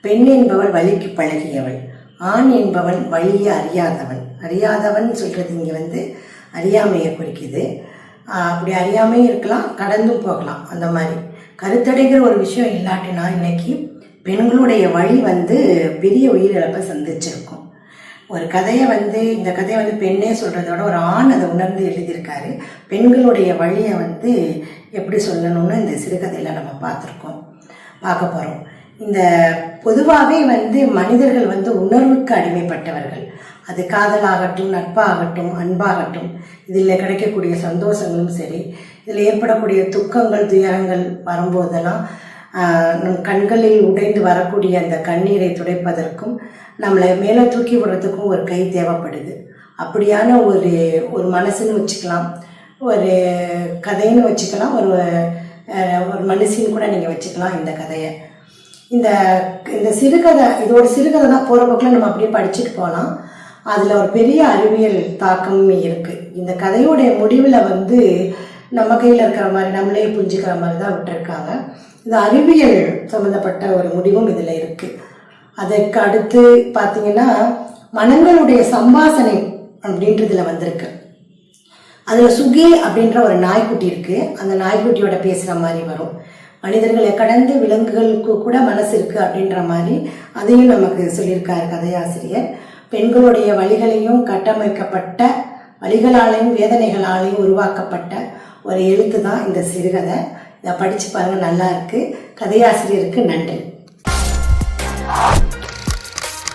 பெண் என்பவள் வழிக்கு பழகியவள் ஆண் என்பவன் வழியை அறியாதவன் அறியாதவன் சொல்கிறது இங்கே வந்து அறியாமையை குறிக்குது. அப்படி அறியாமையும் இருக்கலாம் கடந்தும் போகலாம் அந்த மாதிரி. கருத்தடைகிற ஒரு விஷயம் இல்லாட்டினா இன்னைக்கு பெண்களுடைய வழி வந்து பெரிய உயிரிழப்பை சந்திச்சிருக்கும். ஒரு கதையை வந்து இந்த கதையை வந்து பெண்ணே சொல்கிறதோட ஒரு ஆண் அதை உணர்ந்து எழுதியிருக்காரு. பெண்களுடைய வழியை வந்து எப்படி சொல்லணும்னு இந்த சிறுகதையில் நம்ம பார்த்துருக்கோம். பார்க்க போகிறோம் இந்த பொதுவாகவே வந்து மனிதர்கள் வந்து உணர்வுக்கு அடிமைப்பட்டவர்கள். அது காதலாகட்டும் நட்பாகட்டும் அன்பாகட்டும் இதில் கிடைக்கக்கூடிய சந்தோஷங்களும் சரி இதில் ஏற்படக்கூடிய துக்கங்கள் துயரங்கள் வரும்போதெல்லாம் நம் கண்களில் உடைந்து வரக்கூடிய அந்த கண்ணீரை துடைப்பதற்கும் நம்மளை மேலே தூக்கி விடுறதுக்கும் ஒரு கை தேவைப்படுது. அப்படியான ஒரு ஒரு மனசுன்னு வச்சுக்கலாம். ஒரு கதைன்னு வச்சுக்கலாம். ஒரு ஒரு மனுஷின்னு கூட நீங்கள் வச்சுக்கலாம் இந்த கதையை. இந்த இந்த சிறுகதை இதோட சிறுகதை தான் போகிற போக்கில் நம்ம அப்படியே படிச்சுட்டு போகலாம் அதில் ஒரு பெரிய அறிவியல் தாக்கம் இருக்குது இந்த கதையோடைய முடிவில் வந்து நம்ம கையில் இருக்கிற மாதிரி நம்மளே புரிஞ்சுக்கிற மாதிரி தான் விட்டுருக்காங்க. இந்த அறிவியல் சம்மந்தப்பட்ட ஒரு முடிவும் இதில் இருக்குது அதற்கு அடுத்து பார்த்தீங்கன்னா மனங்களுடைய சம்பாசனை அப்படின்றதுல வந்திருக்கு. அதில் சுகி அப்படின்ற ஒரு நாய்க்குட்டி இருக்குது அந்த நாய்க்குட்டியோட பேசுகிற மாதிரி வரும். மனிதர்களை கடந்து விலங்குகளுக்கு கூட மனசு இருக்குது அப்படின்ற மாதிரி அதையும் நமக்கு சொல்லியிருக்காரு கதையாசிரியர். பெண்களுடைய வழிகளையும் கட்டமைக்கப்பட்ட வழிகளாலையும் வேதனைகளாலையும் உருவாக்கப்பட்ட ஒரு எழுத்து தான் இந்த சிறுகதை. இதை படித்து பாருங்கள் நல்லா இருக்குது கதையாசிரியருக்கு நன்றி.